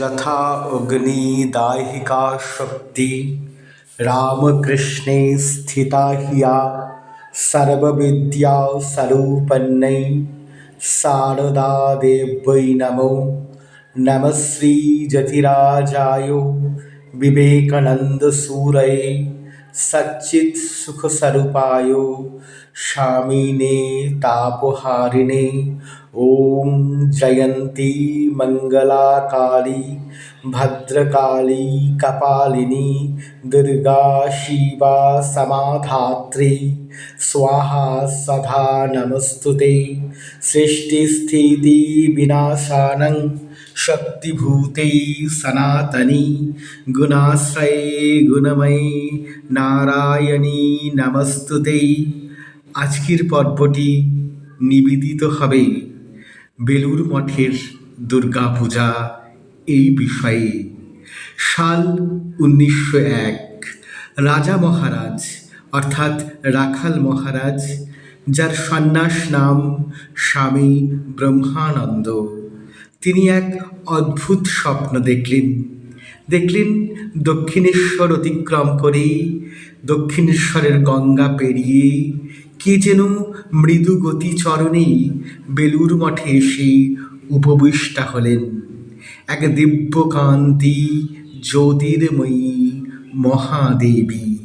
यथा अग्निदाहिका शक्ति रामकृष्णे स्थिता ह्या सर्वविद्यास्वरूपन्नै शारदादेव्यै नमो। नमः श्रीजतिराजाय विवेकानन्दसूरये सच्चित्सुखस्वरूपाय स्वामिने तापहारिणे। ॐ जयन्ती मङ्गलाकाली भद्रकाली कपालिनी दुर्गा शिवा समाधात्री। स्वाहा सदा नमस्तु ते। सृष्टिस्थितिविनाशानं शक्तिभूते सनातनी গুণাশ্রয়ে গুণময়ী নারায়ণী নমস্তুতে আজকের পর্বটি নিবেদিত হবে বেলুর মঠের দুর্গাপূজা এই বিষয়ে সাল উনিশশো এক রাজা মহারাজ অর্থাৎ রাখাল মহারাজ যার সন্ন্যাস নাম স্বামী ব্রহ্মানন্দ তিনি এক অদ্ভুত স্বপ্ন দেখলেন। দেখলেন দক্ষিণেশ্বর অতিক্রম করে দক্ষিণেশ্বরের গঙ্গা পেরিয়ে কে যেন মৃদু গতি চরণে বেলুর মঠে এসে উপবিষ্টা হলেন। এক দিব্যকান্তি জ্যোতির্ময়ী মহাদেবী।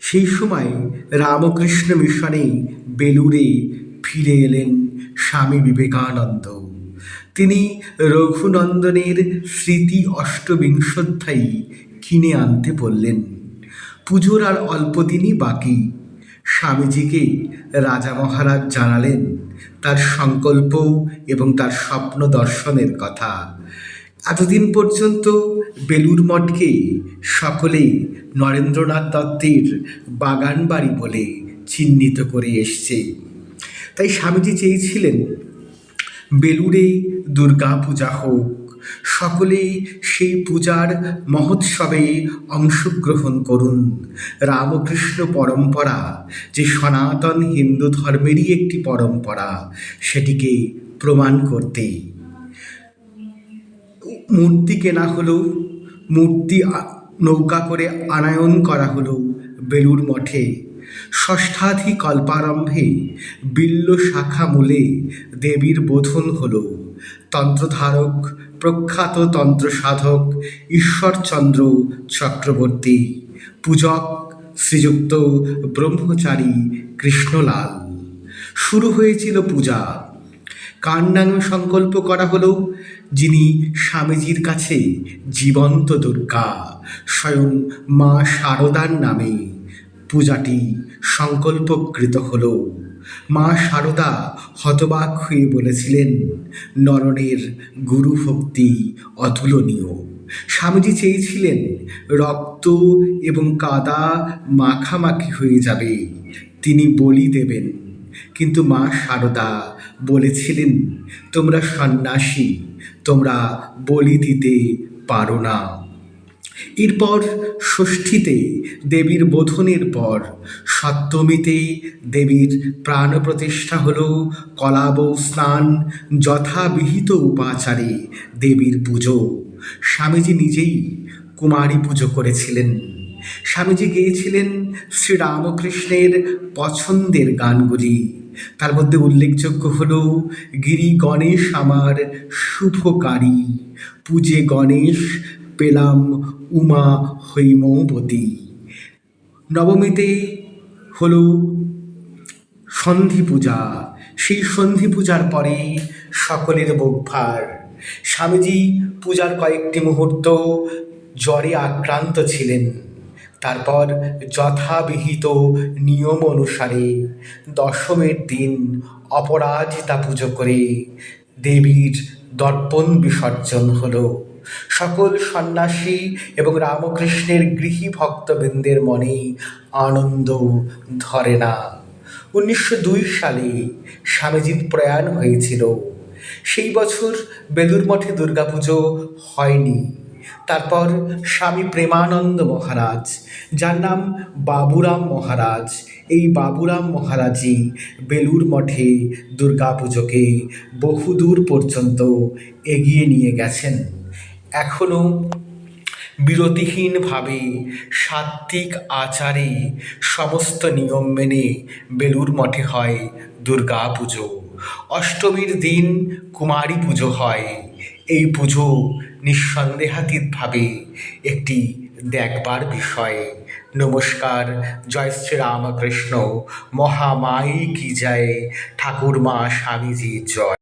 সেই সময় রামকৃষ্ণ মিশনে বেলুরে ফিরে এলেন স্বামী বিবেকানন্দ। তিনি রঘুনন্দনের স্মৃতি অষ্টবিংশোধ্যায়ী কিনে আনতে বললেন, পুজোর আর অল্প দিনই বাকি। স্বামীজিকে রাজা মহারাজ জানালেন তার সংকল্প এবং তার স্বপ্ন দর্শনের কথা। এতদিন পর্যন্ত বেলুর মঠকে সকলে নরেন্দ্রনাথ দত্তের বাগান বাড়ি বলে চিহ্নিত করে এসছে। তাই স্বামীজি চেয়েছিলেন বেলুড়ে দুর্গা পূজা হোক। সকলেই সেই পূজার মহোৎসবে অংশগ্রহণ করুন। রামকৃষ্ণ পরম্পরা, যে সনাতন হিন্দু ধর্মেরই একটি পরম্পরা, সেটিকে প্রমাণ করতে মূর্তি কেনা হলো, মূর্তি নৌকা করে আনায়ন করা হলো বেলুর মঠে। ষষ্ঠাধি কল্পারম্ভে বিল্ল শাখা মূলে দেবীর বোধন হল। তন্ত্রধারক, প্রখ্যাত তন্ত্র সাধক ঈশ্বরচন্দ্র চক্রবর্তী, পূজক শ্রীযুক্ত ব্রহ্মচারী কৃষ্ণলাল। শুরু হয়েছিল পূজা। কার সংকল্প করা হলো? যিনি স্বামীজির কাছে জীবন্ত দুর্গা, স্বয়ং মা শারদার নামে। পূজাটি সংকল্পকৃত হল। মা শারদা হতবাক হয়ে বলেছিলেন নরনের গুরু ভক্তি অতুলনীয়। স্বামীজি চেয়েছিলেন, রক্ত এবং কাদা মাখামাখি হয়ে যাবে, তিনি বলি দেবেন। কিন্তু মা শারদা বলেছিলেন, তোমরা সন্ন্যাসী, তোমরা বলি দিতে পারো না। এরপর ষষ্ঠীতে দেবীর বোধনের পর সপ্তমীতে দেবীর প্রাণ প্রতিষ্ঠা হল কলাব স্নান যথাবিহিত উপাচারে দেবীর পুজো। স্বামীজি নিজেই কুমারী পুজো করেছিলেন। স্বামীজি গেয়েছিলেন শ্রীরামকৃষ্ণের পছন্দের গানগুলি। তার মধ্যে উল্লেখযোগ্য হল, গিরি গণেশ আমার শুভকারী, পূজে গণেশ পেলাম উমা হৈমবতী। নবমীতে হল সন্ধি পূজা। সেই সন্ধি পূজার পরে সকলের বোকভার স্বামীজি পূজার কয়েকটি মুহূর্ত জ্বরে আক্রান্ত ছিলেন। তারপর যথাবিহিত নিয়ম অনুসারে দশমের দিন অপরাজিতা পুজো করে দেবীর দর্পণ বিসর্জন হলো। সকল সন্ন্যাসী এবং রামকৃষ্ণের গৃহী ভক্তবৃন্দের মনে আনন্দ ধরে না। উনিশশো দুই সালে স্বামীজির প্রয়াণ হয়েছিল। সেই বছর বেলুর মঠে দুর্গাপুজো হয়নি। তারপর স্বামী প্রেমানন্দ মহারাজ, যার নাম বাবুরাম মহারাজ, এই বাবুরাম মহারাজই বেলুর মঠে দুর্গাপুজোকে বহুদূর পর্যন্ত এগিয়ে নিয়ে গেছেন। এখনও বিরতিহীনভাবে সাত্ত্বিক আচারে সমস্ত নিয়ম মেনে বেলুর মঠে হয় দুর্গা পুজো। অষ্টমীর দিন কুমারী পুজো হয়। এই পুজো নিঃসন্দেহাতীতভাবে একটি দেখবার বিষয়। নমস্কার, জয় শ্রী রামকৃষ্ণ মহামায়ী কি জয়? ঠাকুরমা স্বামীজির জয়।